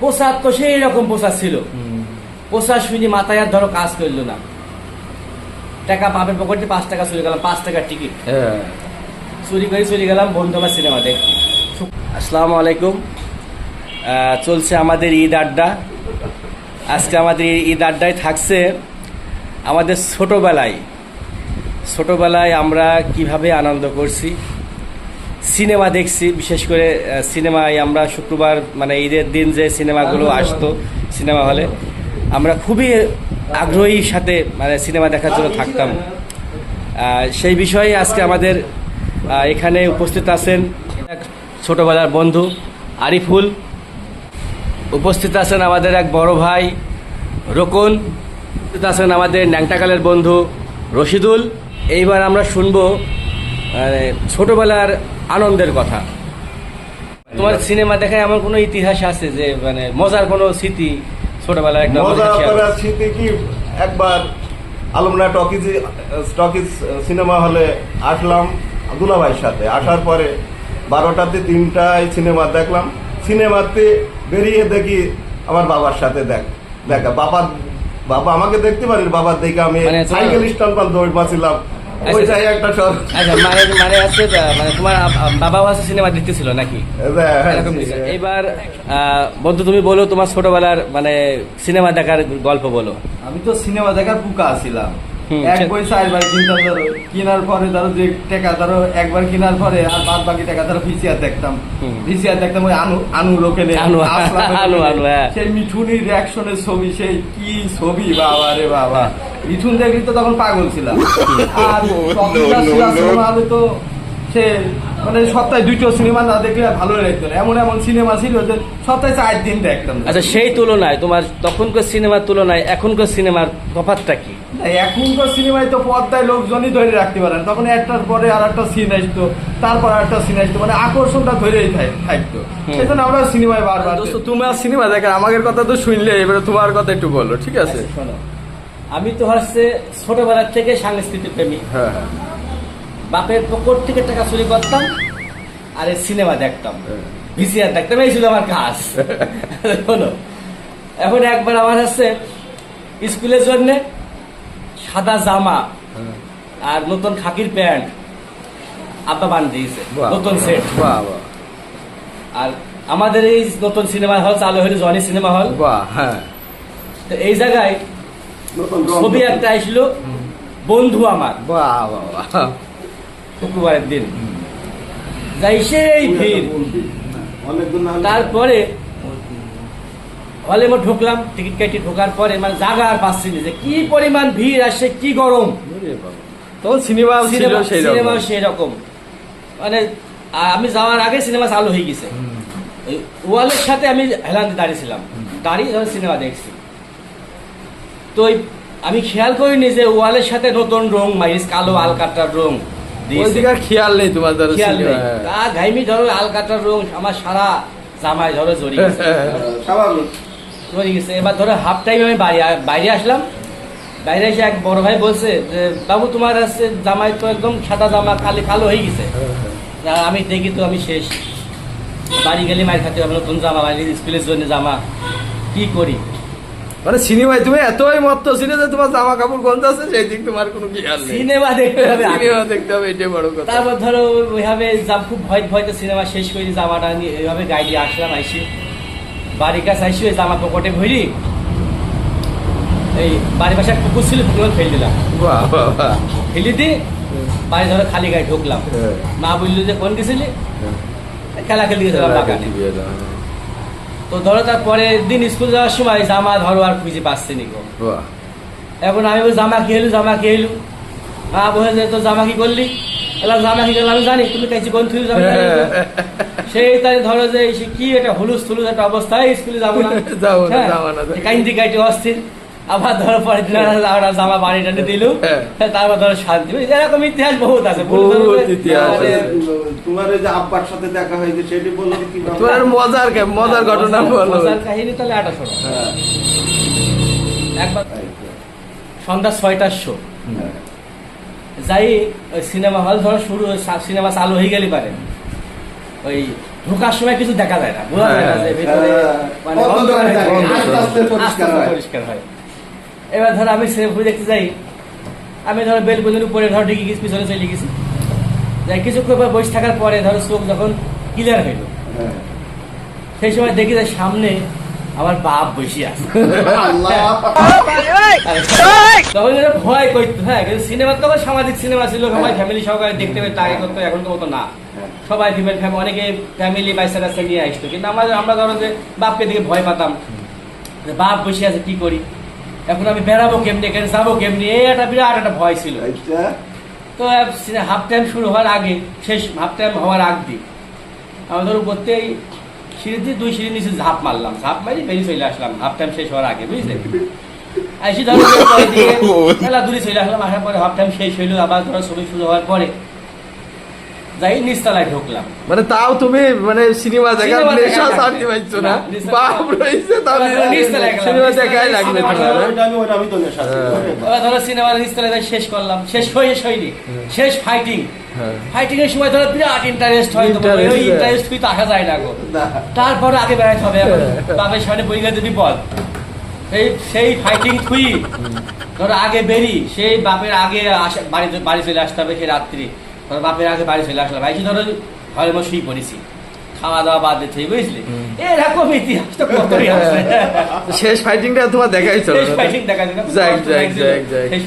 পোশাক তো সেই রকম পোশাক ছিল। পোশাক শুনি মাথায় আর ধরো কাজ করল না। টাকা বাপের পকেটে পাঁচ টাকা চলে গেলাম পাঁচ টাকার টিকিট হ্যাঁ। চুরি করে চলে গেলাম বন্ধু আমার সিনেমা দেখতে। আসসালামু আলাইকুম। চলছে আমাদের ঈদ আড্ডা। আজকে আমাদের ঈদ আড্ডায় থাকছে আমাদের ছোটোবেলায়। ছোটোবেলায় আমরা কীভাবে আনন্দ করছি? সিনেমা দেখছি বিশেষ করে সিনেমায় আমরা শুক্রবার মানে ঈদের দিন যে সিনেমাগুলো আসতো সিনেমা হলে আমরা খুবই আগ্রহীর সাথে মানে সিনেমা দেখার জন্য থাকতাম। সেই বিষয়ে আজকে আমাদের এখানে উপস্থিত আছেন এক ছোটবেলার বন্ধু আরিফুল। উপস্থিত আছেন আমাদের এক বড় ভাই রোকন। উপস্থিত আছেন আমাদের ন্যাংটাকালের বন্ধু রশিদুল। এইবার আমরা শুনব মানে ছোটবেলার আনন্দের কথা। তোমার সিনেমা দেখায় এমন কোনো ইতিহাস আছে যে মানে মজার কোনো স্মৃতি ছোটবেলার একটা মজা করার স্মৃতি কি? একবার আলমনা টকিজ টকিজ সিনেমা হলে আসলাম দুলাভাইয়ের সাথে। আসার পরে বারোটাতে তিনটায় সিনেমা দেখলাম। সিনেমাতে বেরিয়ে দেখি আমার বাবার সাথে দেখ দেখা। বাবা বাবা আমাকে দেখতে পারি বাবার দেখে আমি মানে সাইকেল স্ট্যান্ড দৌড় আচ্ছা। ওইটাই একটা সর আচ্ছা মানে মানে আছে মানে তোমার বাবাও আছে সিনেমা দেখতেছিল নাকি? এইবার আহ, বন্ধু তুমি বলো তোমার ছোটবেলার মানে সিনেমা দেখার গল্প বলো। আমি তো সিনেমা দেখার পুকা আছিলাম এক বই চারবার কিনতাম ধরো কেনার পরে ধরো যে টাকা ধরো একবার কেনার পরে আর বাদ বাকি টাকা ধরো ভিসিআর দেখতাম। ভিসিআর দেখতাম ওই আনু আনু লোকে আনু, আনু, লোকেনে। আনু, হ্যাঁ। সেই মিঠুনির রিয়াকশনের ছবি সেই কি ছবি বাবা রে বাবা। মিঠুন দেখলি তো তখন পাগল ছিলাম। আর তো সে মানে সপ্তাহে দুটো সিনেমা না দেখলে আর ভালো লাগতো না। এমন এমন সিনেমা ছিল যে সপ্তাহে চার দিন দেখতাম আচ্ছা সেই তুলনায় তোমার তখনকার সিনেমার তুলনায় এখনকার সিনেমার তফাৎটা কি? এখনকার সিনেমায় তো পর্দায় লোকজনই ধরে রাখতে পারেন তখন একটার পরে আর একটা সিন আসতো তারপর আর একটা সিন আসতো মানে আকর্ষণটা ধরেই থাকতো। হুম। সেই জন্য আমরা সিনেমায় বারবার দোস্ত তোমার সিনেমা দেখা আমাদের কথা তো শুনলে এবারে তোমার কথা একটু বলো ঠিক আছে? আচ্ছা, শোনো। আমি তো হচ্ছে ছোটবেলার থেকে সাংস্কৃতিক প্রেমী হ্যাঁ হ্যাঁ। বাপের পকট থেকে টাকা চুরি করতাম আর এই সিনেমা দেখতাম। ভিসিআর দেখতাম এই ছিল আমার কাজ। শোনো এখন একবার আমার হচ্ছে স্কুলের জন্য সাদা জামা আর নতুন খাকির প্যান্ট। আব্বা বান দিয়েছে নতুন সেট বাহ বাহ। আর আমাদের এই নতুন সিনেমা হল চালু হলো জনি সিনেমা হল। বাহ হ্যাঁ। তো এই জায়গায় ছবি একটা আসলো বন্ধু আমার। বাহ বাহ বাহ। শুক্রবারের দিন। যাই সেই ভিড়। তারপরে হলে আমি ঢুকলাম টিকিট কেটে ঢোকার পরে মানে জায়গা আর পাচ্ছি যে কি পরিমাণ ভিড় আসছে কি গরম। তখন সিনেমা সিনেমা সেই রকম। মানে আমি যাওয়ার আগে সিনেমা চালু হয়ে গেছে। ওয়ালের সাথে আমি হেলান্তে দাঁড়িয়েছিলাম দাঁড়িয়ে সিনেমা দেখছি। তো আমি খেয়াল করিনি যে ওয়ালের সাথে নতুন রং মাইরিস কালো আলকাটার রং। ওই দিয়েছে দিকে আর খেয়াল নেই তোমার ধরো খেয়াল নেই। হ্যাঁ। তা ঘাইমি ধরো আলকাটার রং আমার সারা জামায় ধরো জড়িয়ে গেছে। স্বাভাবিক। জড়িয়ে গেছে। এবার ধরো হাফ টাইম আমি বাইরে বাইরে আসলাম। বাইরে এসে এক বড় ভাই বলছে যে বাবু তোমার আছে জামাই তো একদম সাদা জামা কালি কালো হয়ে গেছে। আমি দেখি তো আমি শেষ। বাড়ি গেলে মায়ের খাতে নতুন জামা বাড়ি স্কুলের জন্য জামা। কি করি? মানে সিনেমায় তুমি এতই মত্ত ছিল যে তোমার জামা কাপড় গন্ধ আছে সেই দিক তোমার কোনো খেয়াল নেই। সিনেমা দেখতে হবে সিনেমা দেখতে হবে এটাই বড় কথা। তারপর ধরো ওইভাবে যা- খুব ভয় ভয়তে সিনেমা শেষ করে জামাটা নিয়ে এইভাবে গাড়ি আসলাম আইসি। বাড়ির কাছে আইসি ওই জামা পকেটে ভরি এই বাড়ির পাশে এক কুকুর ছিল কুকুর ফেলে দিলাম। ফেলে দিয়ে বাড়ি ধরো খালি গায়ে ঢুকলাম। হ্যাঁ। মা বলল যে কোন গেছিলি খেলা খেলে গেছিলাম বাগানে তো ধরো তারপরে দিন স্কুল যাওয়ার সময় জামা ধরো আর খুঁজে পাচ্ছি নি গো। এখন আমি বলি জামা কি এলু জামা কি এলু? মা বলে যে তো জামা কি করলি এলা জামা কি করলাম আমি জানি তুমি কাছে কোন থুই জামা সেই তাই ধরো যে কি এটা হলুস থুলুস একটা অবস্থায় স্কুলে যাব না। যাব না, হ্যাঁ, যাব না। কাইন্দি কাইটে অস্থির। আবার ধরো পরে দিন আমরা জামা বাড়ি টানে দিল। হ্যাঁ। তারপর ধরো শান্তি। এরকম ইতিহাস বহুত আছে। তোমার যে আব্বার সাথে দেখা হয়েছে সেটি বলল কি তোমার মজার মজার ঘটনা বলো। মজার কাহিনী তাহলে আটা শোনো হ্যাঁ। একবার সন্ধ্যা ছয়টার শো যাই ওই সিনেমা হল ধরো শুরু সিনেমা চালু হয়ে গেলে পারে। ওই ঢোকার সময় কিছু দেখা যায় না। বোঝা যায় না যে ভেতরে মানে অন্ধকার হয়ে আস্তে আস্তে পরিষ্কার হয়। হয় এবার ধর আমি সেলফি দেখতে যাই। আমি ধর বেল বেলকুনির উপরে ধর ঢেকে গেছি পিছনে চলে গেছি যাই কিছুক্ষণ পর বসে থাকার পরে ধরো চোখ যখন ক্লিয়ার হইল। হ্যাঁ। সেই সময় দেখি যে সামনে আমার বাপ বসে আছে। তখন যেন ভয় করতো হ্যাঁ কিন্তু সিনেমা তখন সামাজিক সিনেমা ছিল সবাই ফ্যামিলি সহকারে দেখতে পেতো আগে করতো এখন তো মতো না। সবাই ফিমেল ফ্যামিলি অনেকে ফ্যামিলি বাইসা রাস্তা নিয়ে আসতো। কিন্তু আমাদের আমরা ধরো যে বাপকে দিকে ভয় পাতাম। বাপ বসে আছে কি করি? এখন আমি বেড়াবো কেমনি? এখানে যাব কেমনি? এই একটা বিরাট একটা ভয় ছিল। আচ্ছা। তো হাফ টাইম শুরু হওয়ার আগে শেষ হাফ টাইম হওয়ার আগ দিক আমি ধরো করতেই সিঁড়ি দিয়ে দুই সিঁড়ি নিচে ঝাঁপ মারলাম। ঝাঁপ মারি বেরিয়ে চলে আসলাম হাফ টাইম শেষ হওয়ার আগে বুঝলে? আসি ধরো মেলা দূরে চলে আসলাম আসার পরে হাফ টাইম শেষ হইল আবার ধরো ছবি শুরু হওয়ার পরে যাই নিচতলায় ঢুকলাম। মানে তাও তুমি মানে সিনেমা দেখার নেশা দেখা ছাড়তে না? না, বাপ রয়েছে তাহলে এবার নিচতলায় গেলাম, সিনেমা দেখাই লাগবে তোমার হলো। ওইটা আমি ওইটা আমি তো নেশা ছিল। এবার ধরো সিনেমার নিচতলায় যাই শেষ করলাম। শেষ হয়ে হয়নি। শেষ ফাইটিং হ্যাঁ। ফাইটিং এর সময় ধরো বিরাট ইন্টারেস্ট হয় ওই হ্যাঁ। ইন্টারেস্ট তো আসা যায় না গো। তারপরে আগে বেড়াইতে হবে বাপের সামনে বই গেছে বিপদ সেই সেই ফাইটিং থুই। ধরো আগে বেরি সেই বাপের আগে বাড়িতে বাড়ি চলে আসতে হবে সেই রাত্রি। ধরো বাপের আগে বাড়ি চলে আসলাম ভাই ধরো ঘরে মধ্যে শুয়ে পড়েছি। খাওয়া দাওয়া বাদ দিচ্ছে বুঝলি এরকম ইতিহাস তো কতই আছে? শেষ ফাইটিংটা তোমার দেখাই চলো। শেষ ফাইটিং দেখা যায় যাক, যাক, যাক, যাক। শেষ